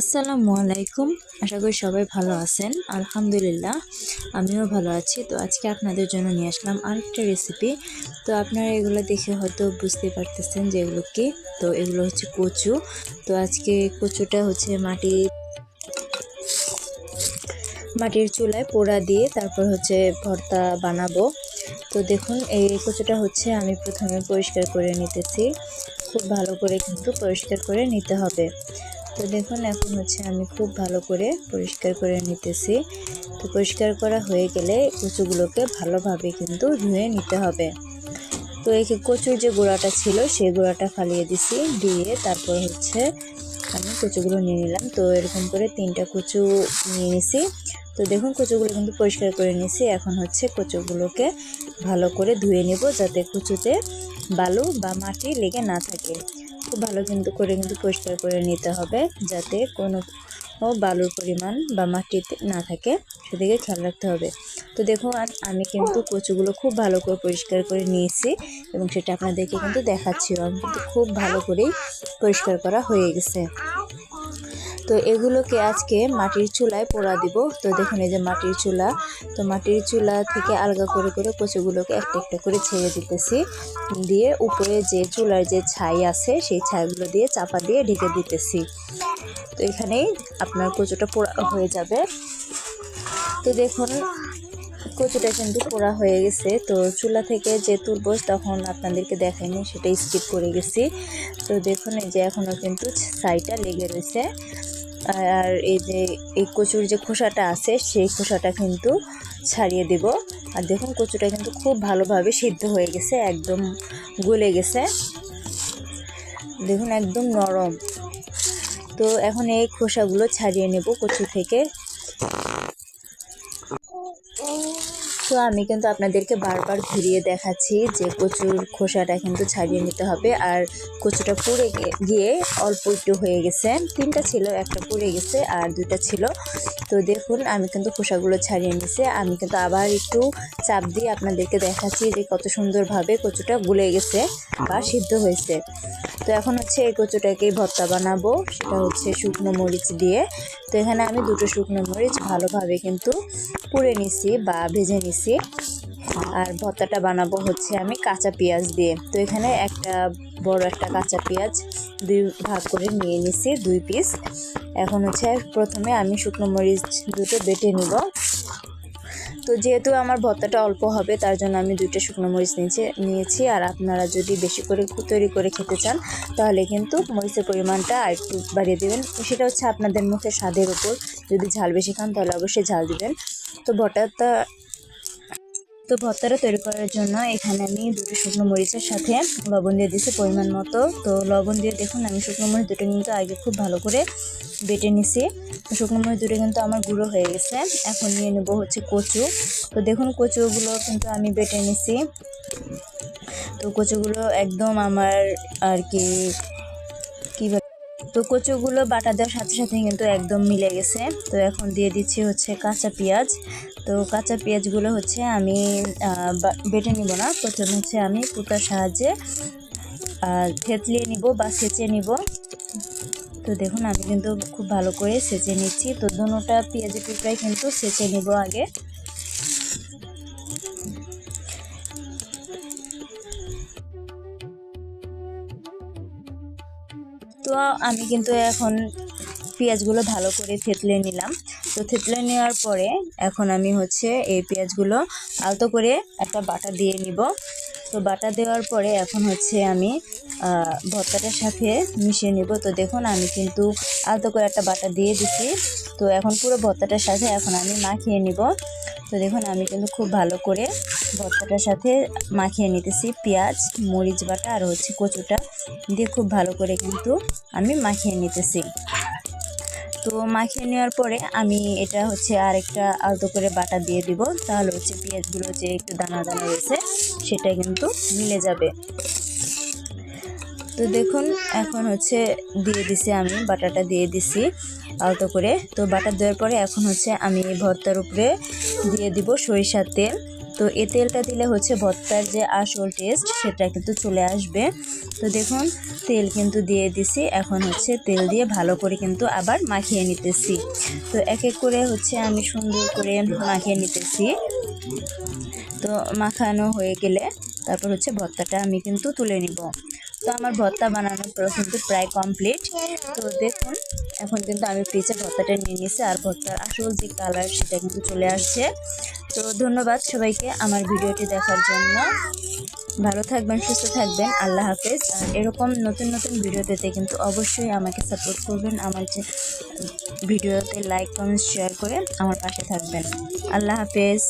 আসসালামু আলাইকুম। আশা করি সবাই ভালো আছেন। আলহামদুলিল্লাহ, আমিও ভালো আছি। তো আজকে আপনাদের জন্য নিয়ে আসলাম আরেকটা রেসিপি তো আপনারা এগুলো দেখে হয়তো বুঝতে পারতেছেন যে এগুলো কি। তো এগুলো হচ্ছে কচু। তো আজকে কচুটা হচ্ছে মাটি মাটির চুলায় পোড়া দিয়ে তারপর হচ্ছে ভর্তা বানাবো। তো দেখুন, এই কচুটা হচ্ছে আমি প্রথমে পরিষ্কার করে নিতেছি। খুব ভালো করে কিন্তু পরিষ্কার করে নিতে হবে। তো দেখুন, এখন হচ্ছে আমি খুব ভালো করে পরিষ্কার করে নিতেছি। তো পরিষ্কার করা হয়ে গেলে কচুগুলোকে ভালোভাবে কিন্তু ধুয়ে নিতে হবে। তো এই কচুর যে গোড়াটা ছিল, সেই গোড়াটা ফালিয়ে দিছি, দিয়ে তারপর হচ্ছে আমি কচুগুলো নিয়ে নিলাম। তো এরকম করে তিনটা কচু নিয়ে নিছি। তো দেখুন, কচুগুলো কিন্তু পরিষ্কার করে নিছি এখন হচ্ছে কচুগুলোকে ভালো করে ধুয়ে নেব যাতে কচুতে বালু বা মাটি লেগে না থাকে। খুব ভালো কিন্তু করে কিন্তু পরিষ্কার করে নিতে হবে যাতে কোনো ও বালুর পরিমাণ বা মাটিতে না থাকে, সেদিকে খেয়াল রাখতে হবে। তো দেখুন আমি কিন্তু কচুগুলো খুব ভালো করে পরিষ্কার করে নিয়েছি এবং সেটা আপনাদেরকে কিন্তু দেখাচ্ছিও আমি কিন্তু খুব ভালো করেই পরিষ্কার করা হয়ে গেছে। তো এগুলোকে আজকে মাটির চুলায় পোড়া দিব। তো দেখুন এই যে মাটির চুলা। তো মাটির চুলা থেকে আলগা করে করে কচুগুলোকে একটা একটা করে ছেড়ে দিতেছি। দিয়ে উপরে যে চুলার যে ছাই আছে, সেই ছাইগুলো দিয়ে চাপা দিয়ে ঢেকে দিতেছি। তো এখানেই আপনার কচুটা পোড়া হয়ে যাবে। তো দেখুন, কচুটা কিন্তু পোড়া হয়ে গেছে। তো চুলা থেকে যে তুলবো তখন আপনাদেরকে দেখাইনি সেটা স্কিপ করে গেছি। তো দেখুন, এই যে এখনও কিন্তু ছাইটা লেগে রয়েছে। আর এই যে, এই কচুর যে খোসাটা আছে, সেই খোসাটা কিন্তু ছাড়িয়ে দেব। আর দেখুন, কচুটা কিন্তু খুব ভালোভাবে সিদ্ধ হয়ে গেছে, একদম গলে গেছে। দেখুন, একদম নরম। তো এখন এই খোসাগুলো ছাড়িয়ে নেব কচু থেকে। তো আমি কিন্তু আপনাদেরকে বারবার ঘুরিয়ে দেখাচ্ছি যে কচুর খোসাটা কিন্তু ছাড়িয়ে নিতে হবে। আর কচুটা পুড়ে গিয়ে অল্প একটু হয়ে গেছে। তিনটা ছিল, একটা পুড়ে গেছে আর দুটা ছিল। তো দেখুন, আমি কিন্তু খোসাগুলো ছাড়িয়ে নিছে আমি কিন্তু আবার একটু চাপ দিয়ে আপনাদেরকে দেখাচ্ছি যে কত সুন্দরভাবে কচুটা গুলে গেছে বা সিদ্ধ হয়েছে। তো এখন হচ্ছে এই কচুটাকেই ভর্তা বানাবো, সেটা হচ্ছে শুকনো মরিচ দিয়ে। তো এখানে আমি দুটো শুকনো মরিচ ভালোভাবে কিন্তু পুড়ে নিছি বা ভেজে নিছি। আর ভর্তাটা বানাবো হচ্ছে আমি কাঁচা পেঁয়াজ দিয়ে। তো এখানে একটা বড় একটা কাঁচা পেঁয়াজ দুই ভাগ করে নিয়ে নিছি, দুই পিস এখন হচ্ছে প্রথমে আমি শুকনো মরিচ দুটো বেটে নিব। তো যেহেতু আমার ভর্তাটা অল্প হবে, তার জন্য আমি দুইটা শুকনো মরিচ নিচে নিয়েছি। আর আপনারা যদি বেশি করে তৈরি করে খেতে চান, তাহলে কিন্তু মরিচের পরিমাণটা আর একটু বাড়িয়ে দেবেন। সেটা হচ্ছে আপনাদের মুখে স্বাদের উপর। যদি ঝাল বেশি খান, তাহলে অবশ্যই ঝাল দিবেন। তো ভর্তাটা তো ভর্তাটা তৈরি করার জন্য এখানে আমি দুটো শুকনো মরিচের সাথে লবণ দিয়ে দিয়েছি পরিমাণ মতো। তো লবণ দিয়ে দেখুন, আমি শুকনো মরিচ দুটো কিন্তু আগে খুব ভালো করে বেটে নিছি। শুকনো মরিচ দুটো কিন্তু আমার গুঁড়ো হয়ে গেছে। এখন নিয়ে নেব হচ্ছে কচু। তো দেখুন, কচুগুলো কিন্তু আমি বেটে নিছি। তো কচুগুলো একদম আমার আর কি কী তো কচুগুলো বাটা দেওয়ার সাথে সাথে কিন্তু একদম মিলে গেছে। তো এখন দিয়ে দিচ্ছি হচ্ছে কাঁচা পেঁয়াজ। তো কাঁচা পেঁয়াজগুলো হচ্ছে আমি বেটে নিব না। প্রথমে হচ্ছে আমি পুতার সাহায্যে থেতলিয়ে নিব বা সেচে নিব। তো দেখুন, আমি কিন্তু খুব ভালো করে সেচে নিচ্ছি। তো দুটা পেঁয়াজের টুকরাই কিন্তু সেচে নিব আগে। তো আমি কিন্তু এখন পেঁয়াজগুলো ভালো করে থেতলে নিলাম। তো থেতলে নেওয়ার পরে এখন আমি হচ্ছে এই পেঁয়াজগুলো আলতো করে একটা বাটা দিয়ে নিব। তো বাটা দেওয়ার পরে এখন হচ্ছে আমি ভর্তাটার সাথে মিশিয়ে নেব। তো দেখুন আমি কিন্তু আলতো করে একটা বাটা দিয়ে দিছি। তো এখন পুরো ভর্তাটার সাথে এখন আমি মাখিয়ে নিব। তো দেখুন, আমি কিন্তু খুব ভালো করে ভর্তাটার সাথে মাখিয়ে নিতেছি। পেঁয়াজ, মরিচ বাটা আর হচ্ছে কচুটা দিয়ে খুব ভালো করে কিন্তু আমি মাখিয়ে নিতেছি। তো মাখিয়ে নেওয়ার পরে আমি এটা হচ্ছে আরেকটা আলতো করে বাটা দিয়ে দিব। তাহলে হচ্ছে পেঁয়াজগুলো যে একটু দানা দানা রয়েছে সেটা কিন্তু মিলে যাবে। তো দেখুন, এখন হচ্ছে দিয়ে দিছি আমি, বাটাটা দিয়ে দিছি আলতো করে। তো বাটা দেওয়ার পরে এখন হচ্ছে আমি ভর্তার উপরে দিয়ে দিব সরিষার তেল। তো এ তেলটা দিলে হচ্ছে ভর্তার যে আসল টেস্ট সেটা কিন্তু চলে আসবে। তো দেখুন, তেল কিন্তু দিয়ে দিছি, এখন হচ্ছে তেল দিয়ে ভালো করে কিন্তু আবার মাখিয়ে নিতেছি। তো এক এক করে হচ্ছে আমি সুন্দর করে মাখিয়ে নিতেছি। তো মাখানো হয়ে গেলে তারপর হচ্ছে ভর্তাটা আমি কিন্তু তুলে নিব। তো আমার ভর্তা বানানোর পর কিন্তু প্রায় কমপ্লিট তো দেখুন, এখন কিন্তু আমি ফ্রিজে ভর্তাটা নিয়ে নিয়েছি আর ভর্তার আসল যে কালার সেটা কিন্তু চলে আসছে। তো ধন্যবাদ সবাইকে আমার ভিডিওটি দেখার জন্য। ভালো থাকবেন, সুস্থ থাকবেন, আল্লাহ হাফেজ। আর এরকম নতুন নতুন ভিডিও পেতে কিন্তু অবশ্যই আমাকে সাপোর্ট করবেন আমার যে ভিডিওতে লাইক কমেন্ট শেয়ার করে আমার পাশে থাকবেন। আল্লাহ হাফেজ।